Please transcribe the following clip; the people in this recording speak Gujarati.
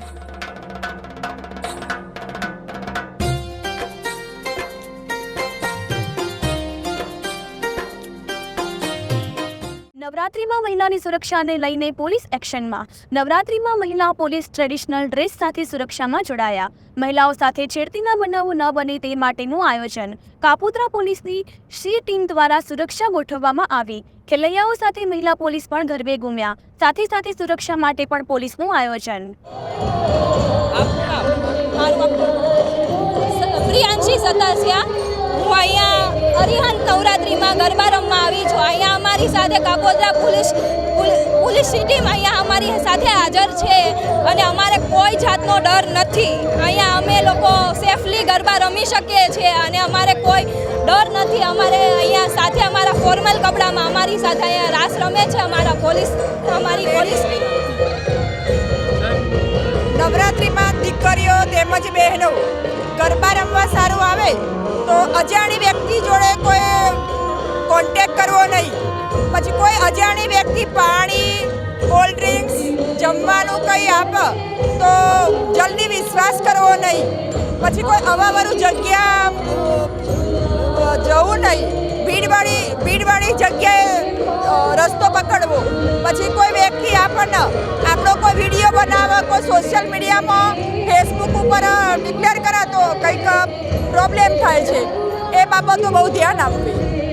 you નવરાત્રિમાં મહિલાની સુરક્ષાને લઈને પોલીસ એક્શનમાં. નવરાત્રિમાં મહિલા પોલીસ ટ્રેડિશનલ ડ્રેસ સાથે સુરક્ષામાં જોડાયા. મહિલાઓ સાથે છેડતીના બનાવો ન બને તે માટેનું આયોજન. કાપોદ્રા પોલીસની સી ટીમ દ્વારા સુરક્ષા ગોઠવવામાં આવી. ખેલૈયાઓ સાથે મહિલા પોલીસ પણ ગરબે ઘૂમ્યા સાથે સાથે સુરક્ષા માટે પણ પોલીસનું આયોજન. પ્રિયાંશી સતાસિયા. હું અહીંયા અરિહંત નવરાત્રિમાં ગરબા રમવા અમારી સાથે કાકોદરા પોલીસ પોલીસની પોલીસ ટીમ અહીંયા અમારી સાથે હાજર છે અને અમારે કોઈ જાતનો ડર નથી. અહીંયા અમે લોકો સેફલી ગરબા રમી શકીએ છીએ અને અમારે કોઈ ડર નથી. અમારે અહીંયા સાથે અમારા ફોર્મલ કપડામાં અમારી સાથે અહીંયા રાસ રમે છે અમારા પોલીસ, અમારી પોલીસ નવરાત્રિમાં દીકરીઓ તેમજ બહેનો, ગરબા રમવા સારું આવે તો અજાણી વ્યક્તિ જોડે કોઈ કોન્ટેક કરવો નહીં. પછી કોઈ અજાણી વ્યક્તિ પાણી કોલ્ડ ડ્રિંક્સ જમવાનું કંઈ આપ, તો જલ્દી વિશ્વાસ કરવો નહીં. પછી કોઈ અવાવરું જગ્યા જવું નહીં. ભીડવાળી ભીડવાળી જગ્યાએ રસ્તો પકડવો. પછી કોઈ વ્યક્તિ આપણને, આપણો કોઈ વીડિયો બનાવે, કોઈ સોશિયલ મીડિયામાં ફેસબુક ઉપર ડિક્લેર કરાતો, કંઈક પ્રોબ્લેમ થાય છે. એ બાબતો બહુ ધ્યાન આપવી.